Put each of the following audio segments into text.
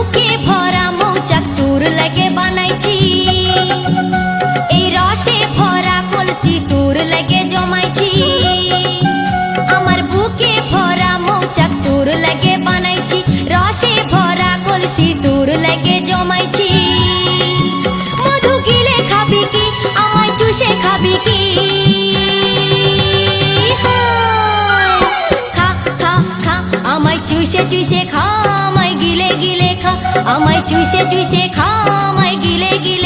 বুকে ভরা মৌচাক তোর লাগে বানাইছি। এই রসে ভরা কলসি তোর লাগে জমাইছি। আমার বুকে ভরা মৌচাক তোর লাগে বানাইছি। রসে ভরা কলসি তোর লাগে জমাইছি। মধু গিলে খাবি কি? আমায় চুষে খাবি কি? আমায় চুষে চুষে খা আমায় গিলে গিলে।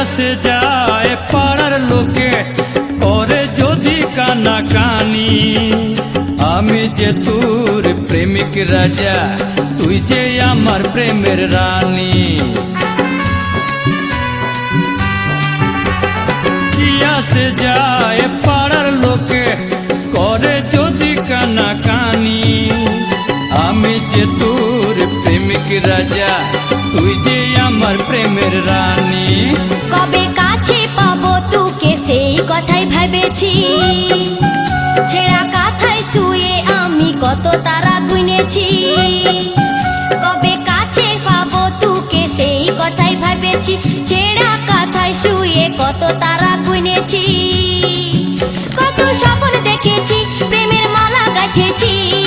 আসে যায় পাড়ার লোকে ওরে যদি কানা কানি আমি যে তোর প্রেমিক রাজা তুই যে আমার প্রেমের রানী কি আসে যায় পাড়ার লোকে করে যদি কানা কানি আমি যে তোর প্রেমিক রাজা তুই যে আমার প্রেমের রানী। কবে কাছে পাবো তোকে সেই কথাই ভেবেছি। ছেঁড়া কাথায় শুয়ে আমি কত তারা গুনেছি। কবে কাছে পাবো তোকে সেই কথাই ভেবেছি। ছেঁড়া কাথায় শুয়ে কত তারা গুনেছি। কত স্বপ্ন দেখেছি, প্রেমের মালা গাঁথেছি।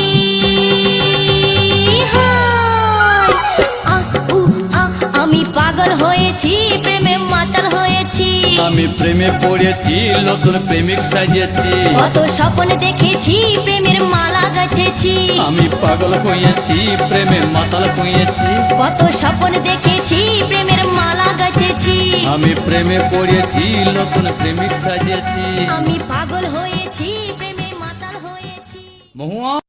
আমি প্রেমে পড়েছি নতুন প্রেমিক সাজিয়েছি কত স্বপ্ন দেখেছি প্রেমের মালা গাঁথেছি। আমি পাগল হয়েছি প্রেমে মাতাল হয়েছি। কত স্বপ্ন দেখেছি প্রেমের মালা গাঁথেছি। আমি প্রেমে পড়েছি নতুন প্রেমিক সাজিয়েছি আমি পাগল হয়েছি প্রেমে মাতাল হয়েছি। মহুয়া?